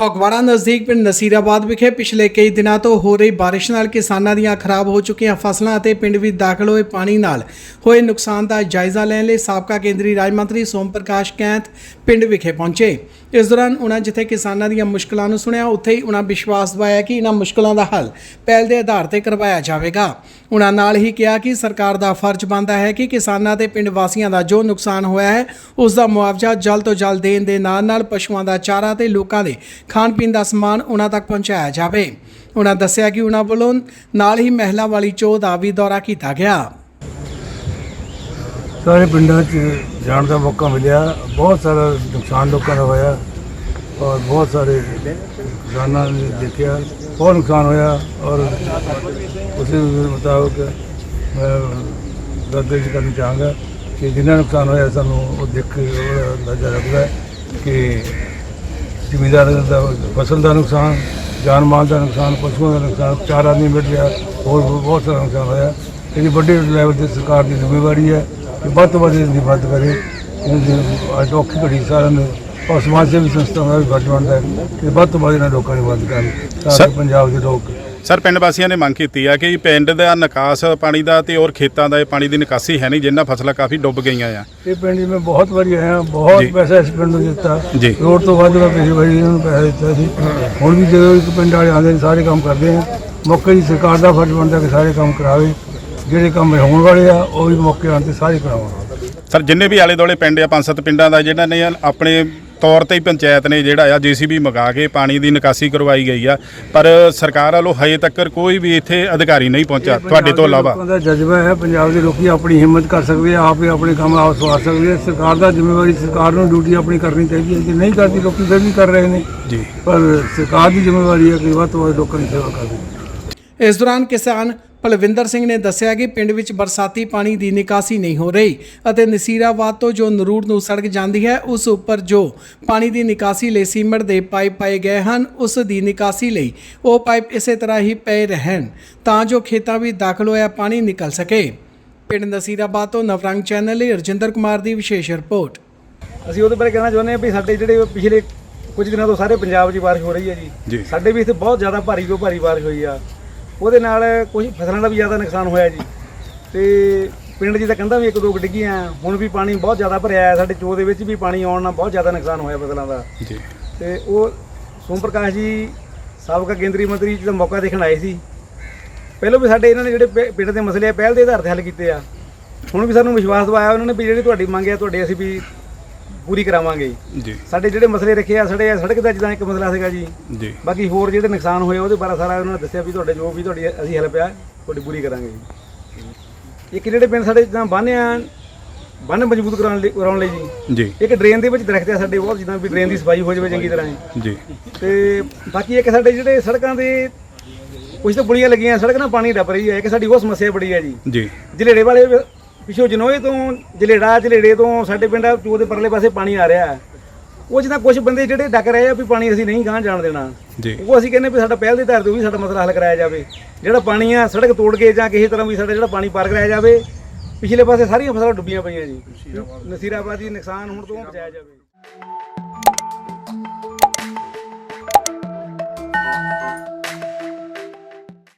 ਫਗਵਾੜਾ ਨਜ਼ਦੀਕ ਪਿੰਡ ਨਸੀਰਾਬਾਦ ਵਿਖੇ ਪਿਛਲੇ ਕਈ ਦਿਨਾਂ ਤੋਂ ਹੋ ਰਹੀ ਬਾਰਿਸ਼ ਨਾਲ ਕਿਸਾਨਾਂ ਦੀਆਂ ਖਰਾਬ ਹੋ ਚੁੱਕੀਆਂ ਫਸਲਾਂ ਅਤੇ ਪਿੰਡ ਵਿੱਚ ਦਾਖਲ ਹੋਏ ਪਾਣੀ ਨਾਲ ਹੋਏ ਨੁਕਸਾਨ ਦਾ ਜਾਇਜ਼ਾ ਲੈਣ ਲਈ ਸਾਬਕਾ ਕੇਂਦਰੀ ਰਾਜ ਮੰਤਰੀ ਸੋਮ ਪ੍ਰਕਾਸ਼ ਕੈਂਥ ਪਿੰਡ ਵਿਖੇ ਪਹੁੰਚੇ। ਇਸ ਦੌਰਾਨ ਉਹਨਾਂ ਜਿੱਥੇ ਕਿਸਾਨਾਂ ਦੀਆਂ ਮੁਸ਼ਕਲਾਂ ਨੂੰ ਸੁਣਿਆ, ਉੱਥੇ ਹੀ ਉਹਨਾਂ ਵਿਸ਼ਵਾਸ ਦਿਵਾਇਆ ਕਿ ਇਹਨਾਂ ਮੁਸ਼ਕਲਾਂ ਦਾ ਹੱਲ ਪਹਿਲ ਦੇ ਆਧਾਰ ਤੇ ਕਰਵਾਇਆ ਜਾਵੇਗਾ। ਉਹਨਾਂ ਨਾਲ ਹੀ ਕਿਹਾ ਕਿ ਸਰਕਾਰ ਦਾ ਫਰਜ਼ ਬਣਦਾ ਹੈ ਕਿ ਕਿਸਾਨਾਂ ਤੇ ਪਿੰਡ ਵਾਸੀਆਂ ਦਾ ਜੋ ਨੁਕਸਾਨ ਹੋਇਆ ਹੈ, ਉਸ ਦਾ ਮੁਆਵਜ਼ਾ ਜਲਦ ਤੋਂ ਜਲਦ ਦੇਣ ਦੇ ਨਾਲ ਨਾਲ ਪਸ਼ੂਆਂ ਦਾ ਚਾਰਾ ਤੇ ਲੋਕਾਂ ਦੇ ਖਾਣ ਪੀਣ ਦਾ ਸਮਾਨ ਉਹਨਾਂ ਤੱਕ ਪਹੁੰਚਾਇਆ ਜਾਵੇ। ਉਹਨਾਂ ਦੱਸਿਆ ਕਿ ਉਹਨਾਂ ਵੱਲੋਂ ਨਾਲ ਹੀ ਮਹਿਲਾ ਵਾਲੀ ਚੋਅ ਦਾ ਵੀ ਦੌਰਾ ਕੀਤਾ ਗਿਆ। ਸਾਰੇ ਪਿੰਡਾਂ 'ਚ ਜਾਣ ਦਾ ਮੌਕਾ ਮਿਲਿਆ। ਬਹੁਤ ਸਾਰਾ ਨੁਕਸਾਨ ਲੋਕਾਂ ਦਾ ਹੋਇਆ ਔਰ ਬਹੁਤ ਸਾਰੇ ਕਿਸਾਨਾਂ ਨੇ ਦੇਖਿਆ। ਬਹੁਤ ਨੁਕਸਾਨ ਹੋਇਆ ਔਰ ਉਸ ਦੇ ਮੁਤਾਬਕ ਮੈਂ ਦਰਜ ਕਰਨਾ ਚਾਹਾਂਗਾ ਕਿ ਜਿੰਨਾ ਨੁਕਸਾਨ ਹੋਇਆ ਸਾਨੂੰ ਉਹ ਦੇਖ ਕੇ ਉਹਦਾ ਅੰਦਾਜ਼ਾ ਲੱਗਦਾ ਕਿ ਜ਼ਿਮੀਦਾਰ ਦਾ ਫਸਲ ਦਾ ਨੁਕਸਾਨ ਜਾਨ ਮਾਲ ਦਾ ਨੁਕਸਾਨ ਪਸ਼ੂਆਂ ਦਾ ਨੁਕਸਾਨ ਚਾਰ ਆਦਮੀ ਮਿਲ ਗਿਆ ਹੋਰ ਬਹੁਤ ਸਾਰਾ ਨੁਕਸਾਨ ਹੋਇਆ। ਇਹਦੀ ਵੱਡੇ ਲੈਵਲ ਤੇ ਸਰਕਾਰ ਦੀ ਜ਼ਿੰਮੇਵਾਰੀ ਹੈ ਕਿ ਵੱਧ ਤੋਂ ਵੱਧ ਦੀ ਮਦਦ ਕਰੇ। ਅੱਜ ਔਖੀ ਘੜੀ ਸਾਰਿਆਂ ਨੂੰ ਔਰ ਸਮਾਜ ਸੇਵੀ ਸੰਸਥਾਵਾਂ ਦਾ ਵੀ ਫਰਜ਼ ਬਣਦਾ ਹੈ ਕਿ ਵੱਧ ਤੋਂ ਵੱਧ ਇਹਨਾਂ ਲੋਕਾਂ ਦੀ ਮਦਦ ਕਰਨ ਤਾਂ ਸਰ- ਪੰਜਾਬ ਦੇ ਲੋਕ ਸਰ ਪਿੰਡ ਵਾਸੀਆਂ ਨੇ ਮੰਗ ਕੀਤੀ ਆ ਕਿ ਪਿੰਡ ਦਾ ਨਿਕਾਸ ਪਾਣੀ ਦਾ ਤੇ ਹੋਰ ਖੇਤਾਂ ਦਾ ਇਹ ਪਾਣੀ ਦੀ ਨਿਕਾਸੀ ਹੈ ਨਹੀਂ ਜਿੰਨਾਂ ਫਸਲਾਂ ਕਾਫੀ ਡੁੱਬ ਗਈਆਂ ਆ। ਇਹ ਪਿੰਡ ਮੈਂ ਬਹੁਤ ਵਾਰੀ ਆਇਆ ਬਹੁਤ। ਪੈਸਾ ਇਸ ਪਿੰਡ ਨੂੰ ਦਿੱਤਾ। ਜੀ। ਰੋਡ ਤੋਂ ਵੱਧ ਮੈਂ ਪਿਛਲੀ ਵਾਰੀ ਇਹਨਾਂ ਨੂੰ ਪੈਸਾ ਦਿੱਤਾ ਸੀ। ਹੁਣ ਵੀ ਜਦੋਂ ਇੱਕ ਪਿੰਡ ਵਾਲੇ ਆਉਂਦੇ ਨੇ ਸਾਰੇ ਕੰਮ ਕਰਦੇ ਆ। ਮੌਕੇ ਦੀ ਸਰਕਾਰ ਦਾ ਫਰਜ਼ ਬਣਦਾ ਕਿ ਸਾਰੇ ਕੰਮ ਕਰਾਵੇ। ਜਿਹੜੇ ਕੰਮ ਹੋਣ ਵਾਲੇ ਆ ਉਹ ਵੀ ਮੌਕੇ ਆਉਣ ਤੇ ਸਾਰੇ ਕਰਾਉਣ। ਸਰ ਜਿੰਨੇ ਵੀ ਆਲੇ ਦੋਲੇ ਪਿੰਡ ਆ ਪੰਜ ਸੱਤ ਪਿੰਡਾਂ ਦਾ ਜਿਹੜਾ ਨੇ ਆਪਣੇ ਤੌਰ ਤੇ ਹੀ ਪੰਚਾਇਤ ਨੇ ਜਿਹੜਾ ਆ ਜੀਸੀਬੀ ਮੰਗਾ ਕੇ ਪਾਣੀ ਦੀ ਨਿਕਾਸੀ ਕਰਵਾਈ ਗਈ ਆ। ਪਰ ਸਰਕਾਰ ਵੱਲੋਂ ਹਜੇ ਤੱਕ ਕੋਈ ਵੀ ਇੱਥੇ ਅਧਿਕਾਰੀ ਨਹੀਂ ਪਹੁੰਚਿਆ ਤੁਹਾਡੇ ਤੋਂ ਇਲਾਵਾ। ਲੋਕਾਂ ਦਾ ਜਜ਼ਬਾ ਹੈ ਪੰਜਾਬ ਦੇ ਲੋਕੀ ਆਪਣੀ ਹਿੰਮਤ ਕਰ ਸਕਦੇ ਆ ਆਪ ਹੀ ਆਪਣੇ ਕੰਮ ਆਪ ਸਵਾਰ ਸਕਦੇ ਆ। ਸਰਕਾਰ ਦਾ ਜ਼ਿੰਮੇਵਾਰੀ ਸਰਕਾਰ ਨੂੰ ਡਿਊਟੀ ਆਪਣੀ ਕਰਨੀ ਚਾਹੀਦੀ ਹੈ। ਜੇ ਨਹੀਂ ਕਰਦੀ ਲੋਕੀ ਫਿਰ ਵੀ ਕਰ ਰਹੇ ਨੇ। ਜੀ। ਪਰ ਸਰਕਾਰ ਦੀ ਜ਼ਿੰਮੇਵਾਰੀ ਹੈ ਕਿ ਵੱਧ ਤੋਂ ਵੱਧ ਲੋਕਾਂ ਦੀ ਸੇਵਾ ਕਰਨੀ। ਇਸ ਦੌਰਾਨ ਕਿਸਾਨ ਪਲਵਿੰਦਰ ਸਿੰਘ ਨੇ ਦੱਸਿਆ ਕਿ ਪਿੰਡ ਵਿੱਚ ਬਰਸਾਤੀ ਪਾਣੀ ਦੀ ਨਿਕਾਸੀ ਨਹੀਂ ਹੋ ਰਹੀ ਅਤੇ ਨਸੀਰਾਬਾਦ ਤੋਂ ਜੋ ਨਰੂੜ ਨੂੰ ਸੜਕ ਜਾਂਦੀ ਹੈ ਉਸ ਉੱਪਰ ਜੋ ਪਾਣੀ ਦੀ ਨਿਕਾਸੀ ਲਈ ਸੀਮੈਂਟ ਦੇ ਪਾਈਪ ਪਾਏ ਗਏ ਹਨ ਉਸ ਦੀ ਨਿਕਾਸੀ ਲਈ ਉਹ ਪਾਈਪ ਇਸੇ ਤਰ੍ਹਾਂ ਹੀ ਪਏ ਰਹਿਣ ਤਾਂ ਜੋ ਖੇਤਾਂ ਵਿੱਚ ਦਾਖਲ ਹੋਇਆ ਪਾਣੀ ਨਿਕਲ ਸਕੇ। ਪਿੰਡ ਨਸੀਰਾਬਾਦ ਤੋਂ ਨਵਰੰਗ ਚੈਨਲ ਲਈ ਰਜਿੰਦਰ ਕੁਮਾਰ ਦੀ ਵਿਸ਼ੇਸ਼ ਰਿਪੋਰਟ। ਅਸੀਂ ਉਹਦੇ ਬਾਰੇ ਕਹਿਣਾ ਚਾਹੁੰਦੇ ਹਾਂ ਵੀ ਸਾਡੇ ਜਿਹੜੇ ਪਿਛਲੇ ਕੁਝ ਦਿਨਾਂ ਤੋਂ ਸਾਰੇ ਪੰਜਾਬ 'ਚ ਬਾਰਿਸ਼ ਹੋ ਰਹੀ ਹੈ ਜੀ। ਜੀ। ਸਾਡੇ ਵੀ ਇੱਥੇ ਬਹੁਤ ਜ਼ਿਆਦਾ ਭਾਰੀ ਤੋਂ ਭਾਰੀ ਬਾਰਿਸ਼ ਹੋਈ ਆ। ਉਹਦੇ ਨਾਲ ਕੁਝ ਫਸਲਾਂ ਦਾ ਵੀ ਜ਼ਿਆਦਾ ਨੁਕਸਾਨ ਹੋਇਆ ਜੀ। ਤੇ ਪਿੰਡ 'ਚ ਤਾਂ ਕੰਧਾਂ ਵੀ ਇੱਕ ਦੋ ਡਿੱਗੀਆਂ ਹੁਣ ਵੀ ਪਾਣੀ ਬਹੁਤ ਜ਼ਿਆਦਾ ਭਰਿਆ ਸਾਡੇ ਚੋ ਦੇ ਵਿੱਚ ਵੀ ਪਾਣੀ ਆਉਣ ਨਾਲ ਬਹੁਤ ਜ਼ਿਆਦਾ ਨੁਕਸਾਨ ਹੋਇਆ ਫਸਲਾਂ ਦਾ। ਜੀ। ਤੇ ਉਹ ਸੋਮ ਪ੍ਰਕਾਸ਼ ਜੀ ਸਾਬਕਾ ਕੇਂਦਰੀ ਮੰਤਰੀ ਜੀ ਦਾ ਮੌਕਾ ਦੇਖਣ ਆਏ ਸੀ। ਪਹਿਲਾਂ ਵੀ ਸਾਡੇ ਇਹਨਾਂ ਨੇ ਜਿਹੜੇ ਪਿੰਡ ਦੇ ਮਸਲੇ ਆ ਪਹਿਲ ਦੇ ਆਧਾਰ ਤੇ ਹੱਲ ਕੀਤੇ ਆ। ਹੁਣ ਵੀ ਸਾਨੂੰ ਵਿਸ਼ਵਾਸ ਦਿਵਾਇਆ ਉਹਨਾਂ ਨੇ ਵੀ ਜਿਹੜੀ ਤੁਹਾਡੀ ਮੰਗ ਹੈ ਤੁਹਾਡੇ ਅਸੀਂ ਵੀ ਪੂਰੀ ਕਰਾਵਾਂਗੇ ਜੀ। ਸਾਡੇ ਜਿਹੜੇ ਮਸਲੇ ਰੱਖੇ ਆ ਸਾਡੇ ਸੜਕ ਦਾ ਜਿੱਦਾਂ ਇੱਕ ਮਸਲਾ ਸੀਗਾ ਜੀ। ਜੀ। ਬਾਕੀ ਹੋਰ ਜਿਹੜੇ ਨੁਕਸਾਨ ਹੋਏ ਉਹਦੇ ਬਾਰੇ ਸਾਰਾ ਉਹਨਾਂ ਨੇ ਦੱਸਿਆ ਵੀ ਤੁਹਾਡੇ ਜੋ ਵੀ ਤੁਹਾਡੀ ਅਸੀਂ ਹੈਲਪ ਆ ਤੁਹਾਡੀ ਪੂਰੀ ਕਰਾਂਗੇ ਜੀ। ਇੱਕ ਜਿਹੜੇ ਪਿੰਡ ਸਾਡੇ ਜਿੱਦਾਂ ਬੰਨ੍ਹ ਆ ਬੰਨ ਮਜ਼ਬੂਤ ਕਰਾਉਣ ਲਈ ਕਰਾਉਣ ਲਈ ਜੀ। ਜੀ। ਇੱਕ ਡਰੇਨ ਦੇ ਵਿੱਚ ਦਰਖਤ ਆ ਸਾਡੇ ਬਹੁਤ ਜਿੱਦਾਂ ਵੀ ਡਰੇਨ ਦੀ ਸਫ਼ਾਈ ਹੋ ਜਾਵੇ ਚੰਗੀ ਤਰ੍ਹਾਂ। ਜੀ। ਤੇ ਬਾਕੀ ਇੱਕ ਸਾਡੇ ਜਿਹੜੇ ਸੜਕਾਂ ਦੇ ਕੁਝ ਤਾਂ ਬੁਣੀਆਂ ਲੱਗੀਆਂ ਸੜਕ ਨਾਲ ਪਾਣੀ ਡੱਬ ਰਹੀ ਹੈ ਇੱਕ ਸਾਡੀ ਉਹ ਸਮੱਸਿਆ ਬੜੀ ਹੈ ਜੀ। ਜੀ। ਜਲੇੜੇ ਵਾਲੇ ਪਿਛੋ ਜਨੋਏ ਤੋਂ ਜਲੇੜਾ ਜਲੇੜੇ ਤੋਂ ਸਾਡੇ ਪਿੰਡ ਚੋ ਦੇ ਪਰਲੇ ਪਾਸੇ ਪਾਣੀ ਆ ਰਿਹਾ ਹੈ। ਉਹ ਜਿੱਦਾਂ ਕੁਝ ਬੰਦੇ ਜਿਹੜੇ ਡੱਕ ਰਹੇ ਆ ਵੀ ਪਾਣੀ ਅਸੀਂ ਨਹੀਂ ਗਾਂ ਜਾਣ ਦੇਣਾ। ਉਹ ਅਸੀਂ ਕਹਿੰਦੇ ਵੀ ਸਾਡਾ ਪਹਿਲ ਦੇ ਆਧਾਰ ਤੇ ਉਹ ਵੀ ਸਾਡਾ ਮਸਲਾ ਹੱਲ ਕਰਾਇਆ ਜਾਵੇ। ਜਿਹੜਾ ਪਾਣੀ ਆ ਸੜਕ ਤੋੜ ਕੇ ਜਾਂ ਕਿਸੇ ਤਰ੍ਹਾਂ ਵੀ ਸਾਡਾ ਜਿਹੜਾ ਪਾਣੀ ਪਾਰ ਕਰਾਇਆ ਜਾਵੇ ਪਿਛਲੇ ਪਾਸੇ ਸਾਰੀਆਂ ਫਸਲਾਂ ਡੁੱਬੀਆਂ ਪਈਆਂ ਜੀ। ਨਸੀਰਾਬਾਦ ਦੀ ਨੁਕਸਾਨ ਹੁਣ ਤੋਂ ਬਚਾਇਆ ਜਾਵੇ।